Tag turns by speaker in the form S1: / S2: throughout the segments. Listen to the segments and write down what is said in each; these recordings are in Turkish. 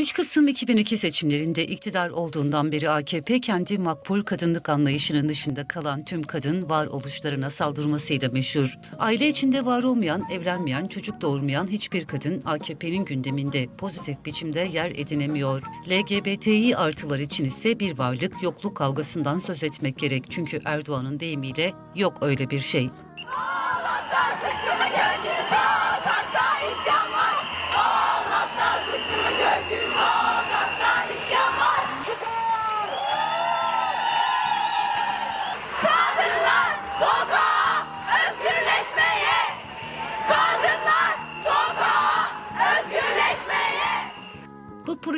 S1: 3 Kasım 2002 seçimlerinde iktidar olduğundan beri AKP kendi makbul kadınlık anlayışının dışında kalan tüm kadın varoluşlarına saldırmasıyla meşhur. Aile içinde var olmayan, evlenmeyen, çocuk doğurmayan hiçbir kadın AKP'nin gündeminde pozitif biçimde yer edinemiyor. LGBTİ artılar için ise bir varlık yokluk kavgasından söz etmek gerek. Çünkü Erdoğan'ın deyimiyle yok öyle bir şey.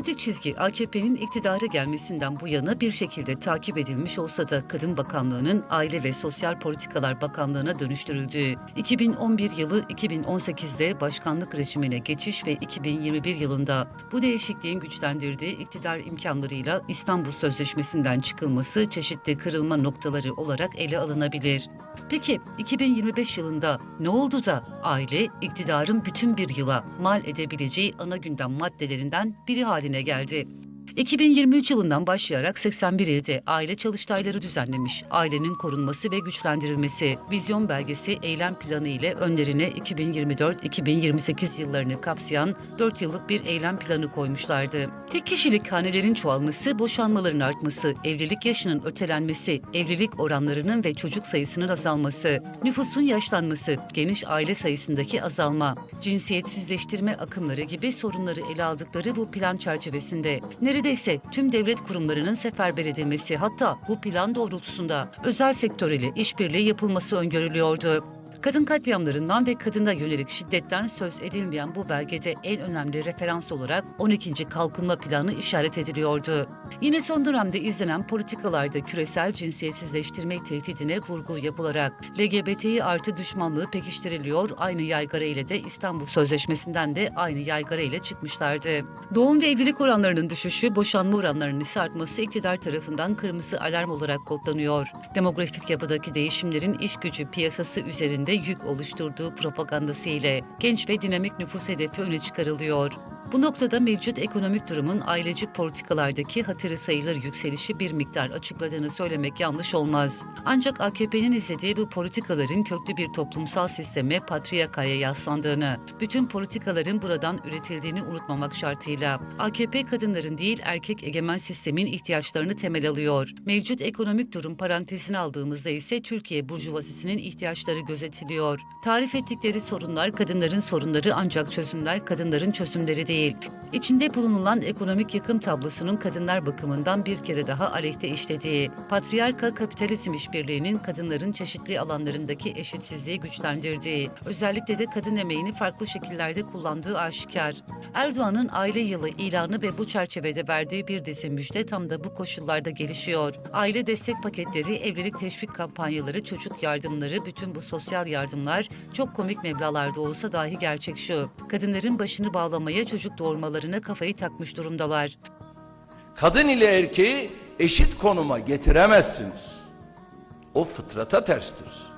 S1: Politik çizgi AKP'nin iktidara gelmesinden bu yana bir şekilde takip edilmiş olsa da Kadın Bakanlığı'nın Aile ve Sosyal Politikalar Bakanlığı'na dönüştürüldüğü 2011 yılı 2018'de başkanlık rejimine geçiş ve 2021 yılında bu değişikliğin güçlendirdiği iktidar imkanlarıyla İstanbul Sözleşmesi'nden çıkılması çeşitli kırılma noktaları olarak ele alınabilir. Peki 2025 yılında ne oldu da aile iktidarın bütün bir yıla mal edebileceği ana gündem maddelerinden biri haline geldi? 2023 yılından başlayarak 81 ilde aile çalıştayları düzenlemiş. Ailenin korunması ve güçlendirilmesi vizyon belgesi eylem planı ile önlerine 2024-2028 yıllarını kapsayan 4 yıllık bir eylem planı koymuşlardı. Tek kişilik hanelerin çoğalması, boşanmaların artması, evlilik yaşının ötelenmesi, evlilik oranlarının ve çocuk sayısının azalması, nüfusun yaşlanması, geniş aile sayısındaki azalma, cinsiyetsizleştirme akımları gibi sorunları ele aldıkları bu plan çerçevesinde neredeyse tüm devlet kurumlarının seferber edilmesi hatta bu plan doğrultusunda özel sektör ile işbirliği yapılması öngörülüyordu. Kadın katliamlarından ve kadına yönelik şiddetten söz edilmeyen bu belgede en önemli referans olarak 12. Kalkınma Planı işaret ediliyordu. Yine son dönemde izlenen politikalarda küresel cinsiyetsizleştirme tehdidine vurgu yapılarak LGBTİ artı düşmanlığı pekiştiriliyor, aynı yaygara ile de İstanbul Sözleşmesi'nden de aynı yaygara ile çıkmışlardı. Doğum ve evlilik oranlarının düşüşü, boşanma oranlarının ise artması iktidar tarafından kırmızı alarm olarak kodlanıyor. Demografik yapıdaki değişimlerin iş gücü piyasası üzerinde yük oluşturduğu propagandası ile genç ve dinamik nüfus hedefi öne çıkarılıyor. Bu noktada mevcut ekonomik durumun aileci politikalardaki hatırı sayılır yükselişi bir miktar açıkladığını söylemek yanlış olmaz. Ancak AKP'nin izlediği bu politikaların köklü bir toplumsal sisteme patriyakaya yaslandığını, bütün politikaların buradan üretildiğini unutmamak şartıyla AKP kadınların değil erkek egemen sistemin ihtiyaçlarını temel alıyor. Mevcut ekonomik durum parantezine aldığımızda ise Türkiye burjuvazisinin ihtiyaçları gözetiliyor. Tarif ettikleri sorunlar kadınların sorunları ancak çözümler kadınların çözümleri değil. İçinde bulunulan ekonomik yıkım tablosunun kadınlar bakımından bir kere daha aleyhte işlediği, patriarka kapitalizm işbirliğinin kadınların çeşitli alanlarındaki eşitsizliği güçlendirdiği, özellikle de kadın emeğini farklı şekillerde kullandığı aşikar. Erdoğan'ın aile yılı ilanı ve bu çerçevede verdiği bir dizi müjde tam da bu koşullarda gelişiyor. Aile destek paketleri, evlilik teşvik kampanyaları, çocuk yardımları, bütün bu sosyal yardımlar çok komik meblağlarda olsa dahi gerçek şu. Kadınların başını bağlamaya, çocuk doğurmalarına kafayı takmış durumdalar.
S2: Kadın ile erkeği eşit konuma getiremezsiniz. O fıtrata terstir.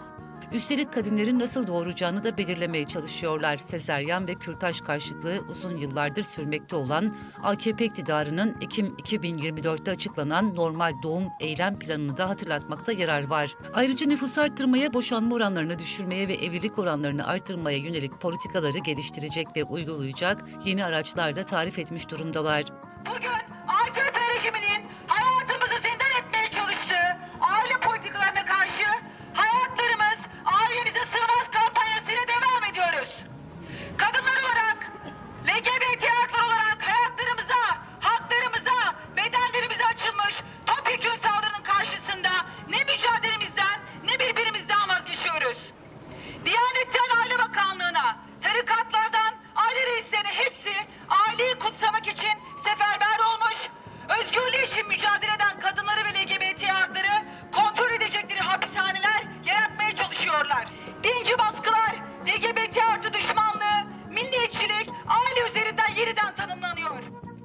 S1: Üstelik kadınların nasıl doğuracağını da belirlemeye çalışıyorlar. Sezeryan ve kürtaj karşıtlığı uzun yıllardır sürmekte olan AKP iktidarının Ekim 2024'te açıklanan normal doğum eylem planını da hatırlatmakta yarar var. Ayrıca nüfus arttırmaya, boşanma oranlarını düşürmeye ve evlilik oranlarını arttırmaya yönelik politikaları geliştirecek ve uygulayacak yeni araçlar da tarif etmiş durumdalar.
S3: Bugün AKP rejiminin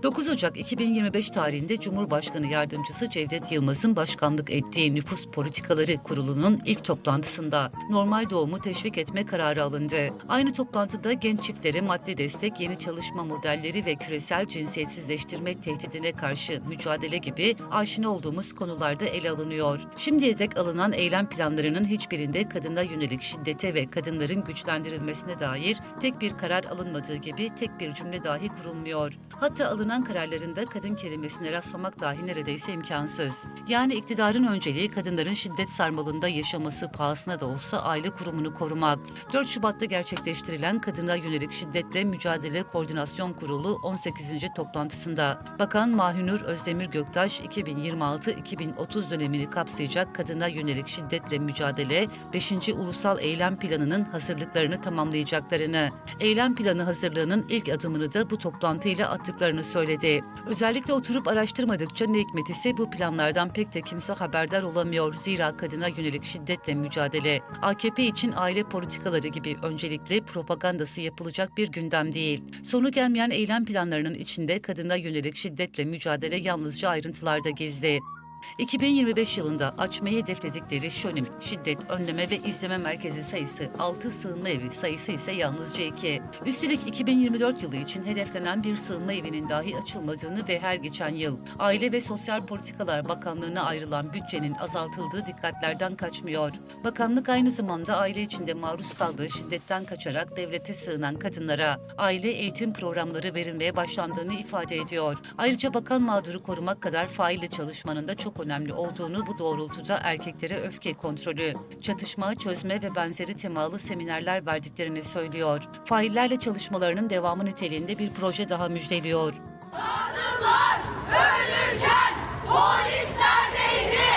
S1: 9 Ocak 2025 tarihinde Cumhurbaşkanı Yardımcısı Cevdet Yılmaz'ın başkanlık ettiği Nüfus Politikaları Kurulu'nun ilk toplantısında normal doğumu teşvik etme kararı alındı. Aynı toplantıda genç çiftlere maddi destek, yeni çalışma modelleri ve küresel cinsiyetsizleştirme tehdidine karşı mücadele gibi aşina olduğumuz konularda ele alınıyor. Şimdiye dek alınan eylem planlarının hiçbirinde kadına yönelik şiddete ve kadınların güçlendirilmesine dair tek bir karar alınmadığı gibi tek bir cümle dahi kurulmuyor. Hatta alınan kararlarında kadın kelimesine rastlamak dahi neredeyse imkansız. Yani iktidarın önceliği kadınların şiddet sarmalında yaşaması pahasına da olsa aile kurumunu korumak. 4 Şubat'ta gerçekleştirilen kadına yönelik şiddetle mücadele koordinasyon kurulu 18. toplantısında Bakan Mahinur Özdemir Göktaş 2026-2030 dönemini kapsayacak kadına yönelik şiddetle mücadele 5. Ulusal Eylem Planı'nın hazırlıklarını tamamlayacaklarını, eylem planı hazırlığının ilk adımını da bu toplantıyla attıklarını söyledi. Özellikle oturup araştırmadıkça ne hikmet ise bu planlardan pek de kimse haberdar olamıyor. Zira kadına yönelik şiddetle mücadele, AKP için aile politikaları gibi öncelikle propagandası yapılacak bir gündem değil. Sonu gelmeyen eylem planlarının içinde kadına yönelik şiddetle mücadele yalnızca ayrıntılarda gizli. 2025 yılında açmayı hedefledikleri şönim, şiddet, önleme ve izleme merkezi sayısı 6 sığınma evi sayısı ise yalnızca 2. Üstelik 2024 yılı için hedeflenen bir sığınma evinin dahi açılmadığını ve her geçen yıl Aile ve Sosyal Politikalar Bakanlığı'na ayrılan bütçenin azaltıldığı dikkatlerden kaçmıyor. Bakanlık aynı zamanda aile içinde maruz kaldığı şiddetten kaçarak devlete sığınan kadınlara aile eğitim programları verilmeye başlandığını ifade ediyor. Ayrıca bakan mağduru korumak kadar faille çalışmanın da çok önemli olduğunu bu doğrultuda erkeklere öfke kontrolü, çatışma, çözme ve benzeri temalı seminerler verdiklerini söylüyor. Faillerle çalışmalarının devamı niteliğinde bir proje daha müjdeliyor.
S4: Ölürken polis neredeydi?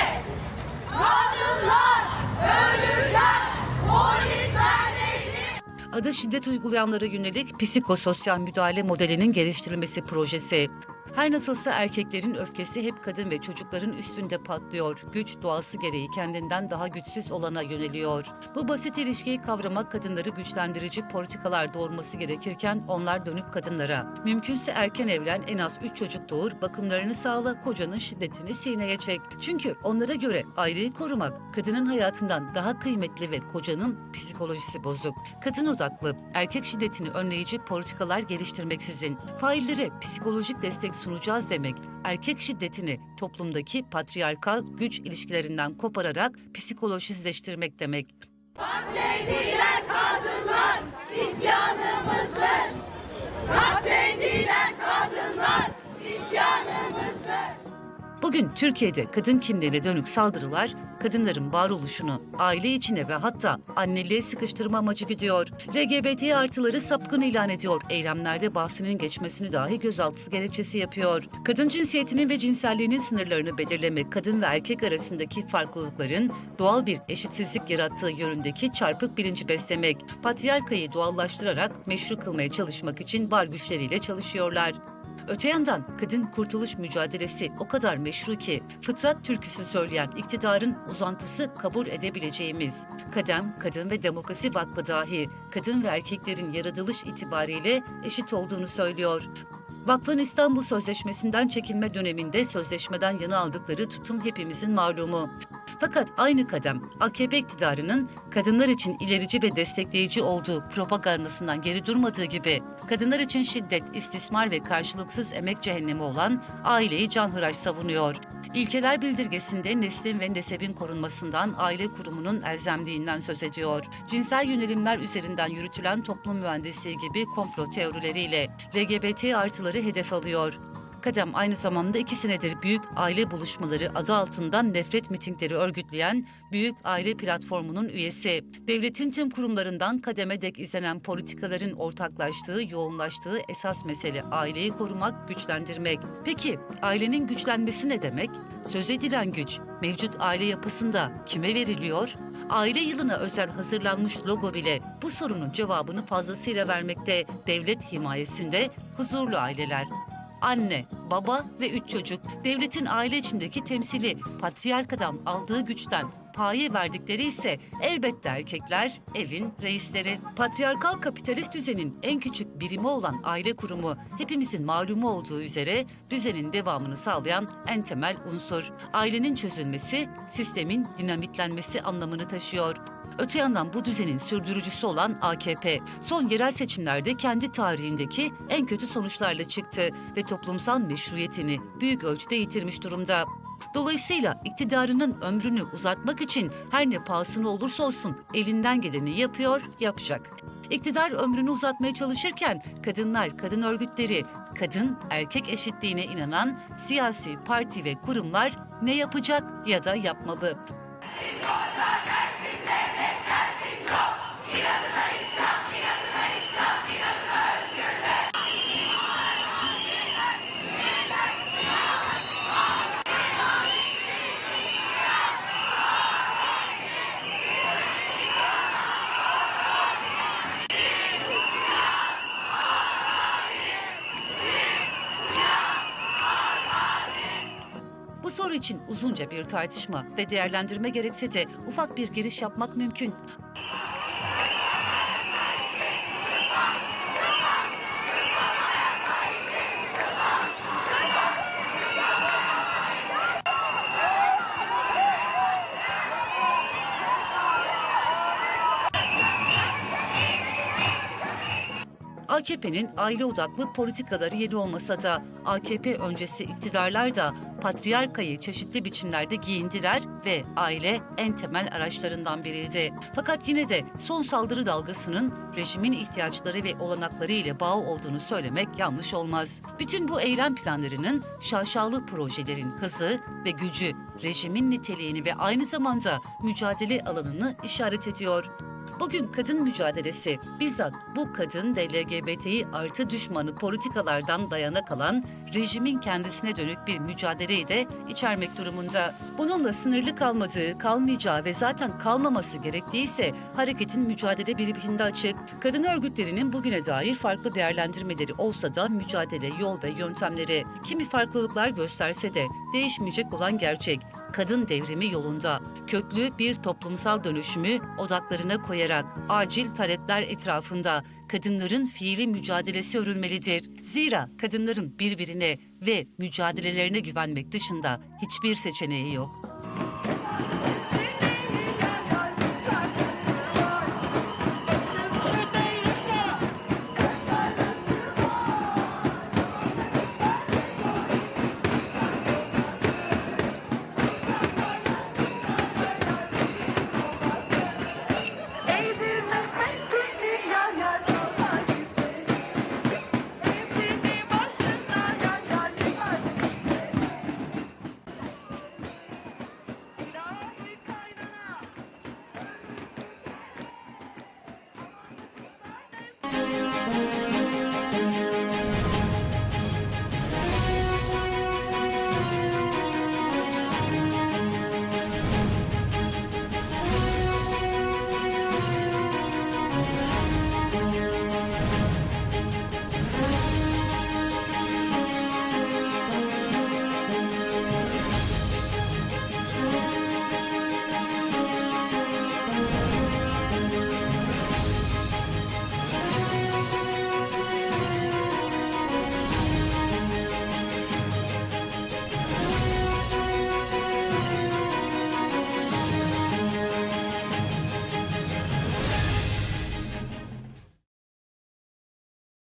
S4: Kadınlar ölürken polis neredeydi?
S1: Adı şiddet uygulayanlara yönelik psikososyal müdahale modelinin geliştirilmesi projesi. Her nasılsa erkeklerin öfkesi hep kadın ve çocukların üstünde patlıyor. Güç doğası gereği kendinden daha güçsüz olana yöneliyor. Bu basit ilişkiyi kavramak kadınları güçlendirici politikalar doğurması gerekirken onlar dönüp kadınlara. Mümkünse erken evlen en az 3 çocuk doğur, bakımlarını sağla, kocanın şiddetini sineye çek. Çünkü onlara göre aileyi korumak kadının hayatından daha kıymetli ve kocanın psikolojisi bozuk. Kadın odaklı, erkek şiddetini önleyici politikalar geliştirmeksizin faillere psikolojik destek sunacağız demek, erkek şiddetini toplumdaki patriarkal güç ilişkilerinden kopararak psikolojisleştirmek demek.
S4: Katledilen kadınlar isyanımızdır. Katledilen kadınlar isyanımızdır.
S1: Bugün Türkiye'de kadın kimliğine dönük saldırılar kadınların varoluşunu aile içine ve hatta anneliğe sıkıştırma amacı gidiyor. LGBT artıları sapkın ilan ediyor. Eylemlerde bahsinin geçmesini dahi gözaltısı gerekçesi yapıyor. Kadın cinsiyetinin ve cinselliğinin sınırlarını belirleme, kadın ve erkek arasındaki farklılıkların doğal bir eşitsizlik yarattığı yönündeki çarpık bilinci beslemek, patriarkayı doğallaştırarak meşru kılmaya çalışmak için var güçleriyle çalışıyorlar. Öte yandan kadın kurtuluş mücadelesi o kadar meşru ki fıtrat türküsü söyleyen iktidarın uzantısı kabul edebileceğimiz Kadem, Kadın ve Demokrasi Vakfı dahi kadın ve erkeklerin yaratılış itibariyle eşit olduğunu söylüyor. Vakfın İstanbul Sözleşmesi'nden çekilme döneminde sözleşmeden yana aldıkları tutum hepimizin malumu. Fakat aynı kadem AKP iktidarının kadınlar için ilerici ve destekleyici olduğu propagandasından geri durmadığı gibi kadınlar için şiddet, istismar ve karşılıksız emek cehennemi olan aileyi canhıraş savunuyor. İlkeler bildirgesinde neslin ve nesebin korunmasından aile kurumunun elzemliğinden söz ediyor. Cinsel yönelimler üzerinden yürütülen toplum mühendisliği gibi komplo teorileriyle LGBT artıları hedef alıyor. Kadem aynı zamanda iki senedir Büyük Aile Buluşmaları adı altından nefret mitingleri örgütleyen Büyük Aile Platformu'nun üyesi. Devletin tüm kurumlarından kademe dek izlenen politikaların ortaklaştığı, yoğunlaştığı esas mesele aileyi korumak, güçlendirmek. Peki ailenin güçlenmesi ne demek? Söz edilen güç mevcut aile yapısında kime veriliyor? Aile yılına özel hazırlanmış logo bile bu sorunun cevabını fazlasıyla vermekte. Devlet himayesinde huzurlu aileler anne, baba ve üç çocuk devletin aile içindeki temsili patriarkadan aldığı güçten paye verdikleri ise elbette erkekler, evin reisleri. Patriarkal kapitalist düzenin en küçük birimi olan aile kurumu hepimizin malumu olduğu üzere düzenin devamını sağlayan en temel unsur. Ailenin çözülmesi, sistemin dinamitlenmesi anlamını taşıyor. Öte yandan bu düzenin sürdürücüsü olan AKP, son yerel seçimlerde kendi tarihindeki en kötü sonuçlarla çıktı ve toplumsal meşruiyetini büyük ölçüde yitirmiş durumda. Dolayısıyla iktidarının ömrünü uzatmak için her ne pahasına olursa olsun elinden geleni yapıyor, yapacak. İktidar ömrünü uzatmaya çalışırken kadınlar, kadın örgütleri, kadın erkek eşitliğine inanan siyasi parti ve kurumlar ne yapacak ya da yapmalı? Bu için uzunca bir tartışma ve değerlendirme gerekse de ufak bir giriş yapmak mümkün. AKP'nin aile odaklı politikaları yeni olmasa da AKP öncesi iktidarlar da patriarkayı çeşitli biçimlerde giyindiler ve aile en temel araçlarından biriydi. Fakat yine de son saldırı dalgasının rejimin ihtiyaçları ve olanakları ile bağı olduğunu söylemek yanlış olmaz. Bütün bu eylem planlarının şaşalı projelerin hızı ve gücü rejimin niteliğini ve aynı zamanda mücadele alanını işaret ediyor. Bugün kadın mücadelesi bizzat bu kadın ve LGBTİ artı düşmanı politikalardan dayana kalan rejimin kendisine dönük bir mücadeleyi de içermek durumunda. Bununla sınırlı kalmadığı, kalmayacağı ve zaten kalmaması gerektiği ise hareketin mücadele biriminde açık. Kadın örgütlerinin bugüne dair farklı değerlendirmeleri olsa da mücadele yol ve yöntemleri kimi farklılıklar gösterse de değişmeyecek olan gerçek kadın devrimi yolunda köklü bir toplumsal dönüşümü odaklarına koyarak acil talepler etrafında kadınların fiili mücadelesi örülmelidir. Zira kadınların birbirine ve mücadelelerine güvenmek dışında hiçbir seçeneği yok.